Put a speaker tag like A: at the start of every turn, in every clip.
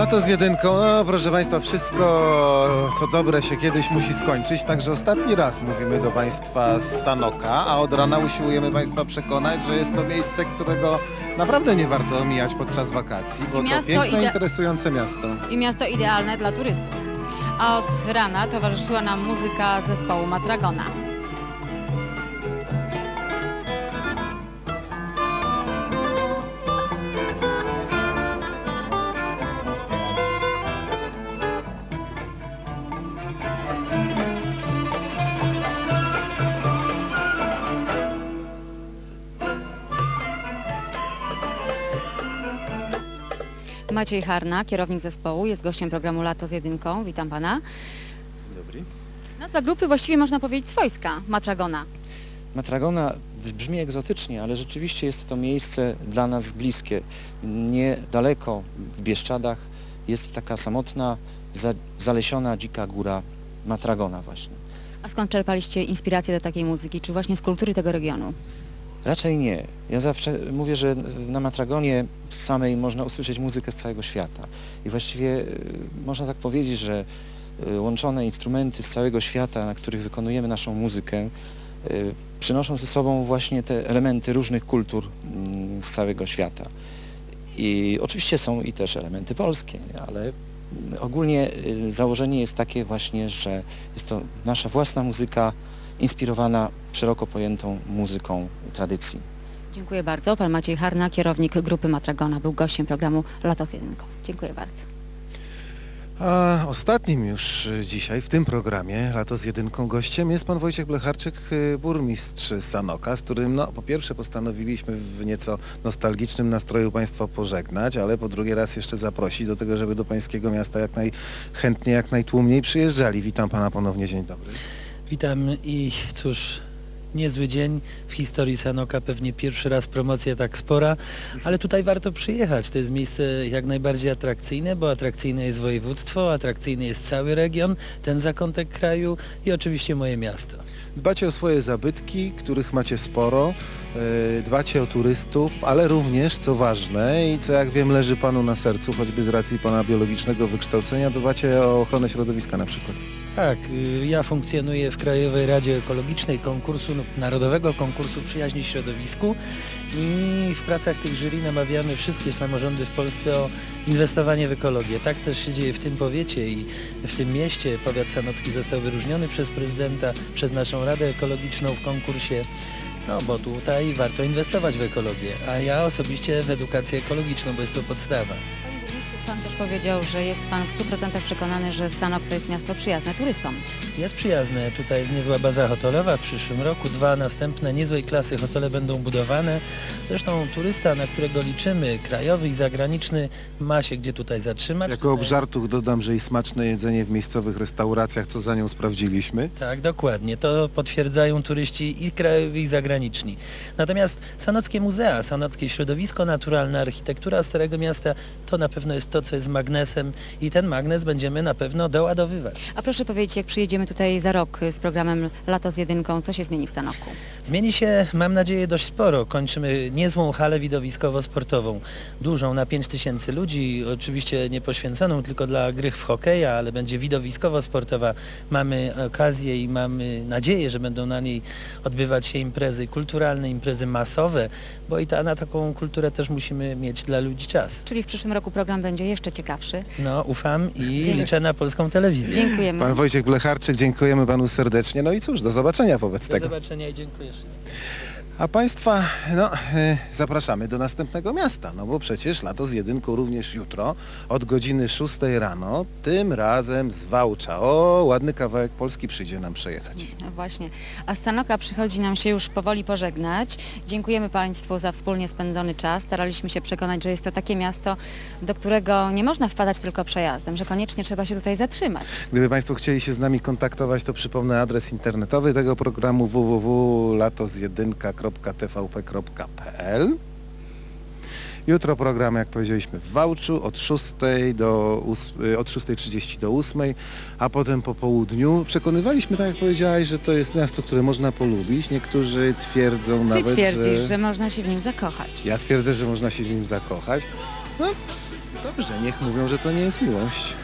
A: Lato z jedynką, no proszę Państwa, wszystko co dobre się kiedyś musi skończyć, także ostatni raz mówimy do Państwa z Sanoka, a od rana usiłujemy Państwa przekonać, że jest to miejsce, którego naprawdę nie warto omijać podczas wakacji, bo to
B: miasto
A: piękne,
B: ide-
A: interesujące miasto.
B: i miasto idealne dla turystów. A od rana towarzyszyła nam muzyka zespołu Matragona. Maciej Harna, kierownik zespołu, jest gościem programu Lato z jedynką. Witam pana.
C: Dobry.
B: Nazwa grupy właściwie można powiedzieć swojska, Matragona.
C: Matragona brzmi egzotycznie, ale rzeczywiście jest to miejsce dla nas bliskie. Niedaleko w Bieszczadach jest taka samotna, za, zalesiona dzika góra Matragona właśnie.
B: A skąd czerpaliście inspirację do takiej muzyki? Czy właśnie z kultury tego regionu?
C: Raczej nie. Ja zawsze mówię, że na Matragonie samej można usłyszeć muzykę z całego świata. I właściwie y, można tak powiedzieć, że y, łączone instrumenty z całego świata, na których wykonujemy naszą muzykę, y, przynoszą ze sobą właśnie te elementy różnych kultur mm, z całego świata. I oczywiście są i też elementy polskie, ale mm, ogólnie założenie jest takie właśnie, że jest to nasza własna muzyka inspirowana szeroko pojętą muzyką tradycji.
B: Dziękuję bardzo. Pan Maciej Harna, kierownik grupy Matragona, był gościem programu Lato z jedynką. Dziękuję bardzo.
A: A ostatnim już dzisiaj w tym programie Lato z jedynką gościem jest pan Wojciech Blecharczyk, y, burmistrz Sanoka, z którym no po pierwsze postanowiliśmy w nieco nostalgicznym nastroju państwa pożegnać, ale po drugie raz jeszcze zaprosić do tego, żeby do pańskiego miasta jak najchętniej, jak najtłumniej przyjeżdżali. Witam pana ponownie, dzień dobry.
D: Witam i cóż, niezły dzień w historii Sanoka, pewnie pierwszy raz promocja tak spora, ale tutaj warto przyjechać. To jest miejsce jak najbardziej atrakcyjne, bo atrakcyjne jest województwo, atrakcyjny jest cały region, ten zakątek kraju i oczywiście moje miasto.
A: Dbacie o swoje zabytki, których macie sporo, y, dbacie o turystów, ale również, co ważne i co jak wiem leży Panu na sercu, choćby z racji Pana biologicznego wykształcenia, dbacie o ochronę środowiska na przykład.
D: Tak, y, ja funkcjonuję w Krajowej Radzie Ekologicznej konkursu, Narodowego Konkursu Przyjaźni Środowisku i w pracach tych jury namawiamy wszystkie samorządy w Polsce o inwestowanie w ekologię. Tak też się dzieje w tym powiecie i w tym mieście. Powiat sanocki został wyróżniony przez prezydenta, przez naszą Radę Ekologiczną w konkursie. No bo tutaj warto inwestować w ekologię, a ja osobiście w edukację ekologiczną, bo jest to podstawa.
B: Pan też powiedział, że jest pan w 100% przekonany, że Sanok to jest miasto przyjazne turystom.
D: Jest przyjazne, tutaj jest niezła baza hotelowa. W przyszłym roku dwa następne niezłej klasy hotele będą budowane. Zresztą turysta, na którego liczymy, krajowy i zagraniczny, ma się gdzie tutaj zatrzymać.
A: Jako
D: Tutaj-
A: obżartuch dodam, że i smaczne jedzenie w miejscowych restauracjach, co za nią sprawdziliśmy.
D: Tak, dokładnie. To potwierdzają turyści i krajowi, i zagraniczni. Natomiast sanockie muzea, sanockie środowisko naturalne, architektura Starego Miasta, to na pewno jest to, co jest magnesem i ten magnes będziemy na pewno doładowywać.
B: A proszę powiedzieć, jak przyjedziemy tutaj za rok z programem Lato z jedynką, co się zmieni w Sanoku?
D: Zmieni się, mam nadzieję, dość sporo. Kończymy niezłą halę widowiskowo-sportową, dużą na 5 tysięcy ludzi, oczywiście nie poświęconą tylko dla gry w hokeja, ale będzie widowiskowo-sportowa. Mamy okazję i mamy nadzieję, że będą na niej odbywać się imprezy kulturalne, imprezy masowe, bo i ta, na taką kulturę też musimy mieć dla ludzi czas.
B: Czyli w przyszłym roku program będzie jeszcze ciekawszy.
D: No, ufam i
B: Dziękuję.
D: liczę na polską telewizję.
B: Dziękujemy.
A: Pan Wojciech Blecharczyk, dziękujemy Panu serdecznie. No i cóż, do zobaczenia wobec
D: Do
A: tego.
D: zobaczenia i dziękuję wszystkim.
A: A Państwa, no, e, zapraszamy do następnego miasta, no bo przecież lato z jedynką również jutro od godziny 6 rano, tym razem z Wałcza. O, ładny kawałek Polski przyjdzie nam przejechać.
B: No właśnie. A z Sanoka przychodzi nam się już powoli pożegnać. Dziękujemy Państwu za wspólnie spędzony czas. Staraliśmy się przekonać, że jest to takie miasto, do którego nie można wpadać tylko przejazdem, że koniecznie trzeba się tutaj zatrzymać.
A: Gdyby Państwo chcieli się z nami kontaktować, to przypomnę adres internetowy tego programu www.latozjedynka.tvp.pl Jutro program, jak powiedzieliśmy, w Wałczu od 6 do ós- y, od 6.30 do 8, a potem po południu. Przekonywaliśmy, tak jak powiedziałaś, że to jest miasto, które można polubić. Niektórzy twierdzą
B: Ty
A: nawet,
B: twierdzisz, że można się w nim zakochać.
A: Ja twierdzę, że można się w nim zakochać. No, dobrze, niech mówią, że to nie jest miłość.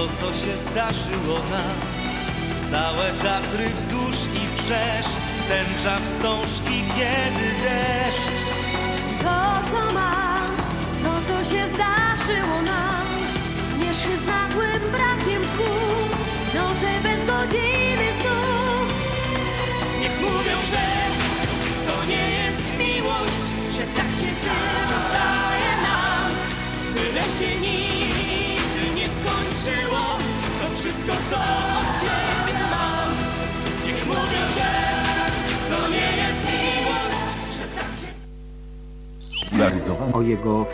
E: To co się zdarzyło nam. Całe Tatry wzdłuż i wszerz Tęcza wstążki, kiedy deszcz.
F: To, co mam, to, co się zdarzyło nam. Zmierz się z nagłym brakiem tchu Noce
G: o jego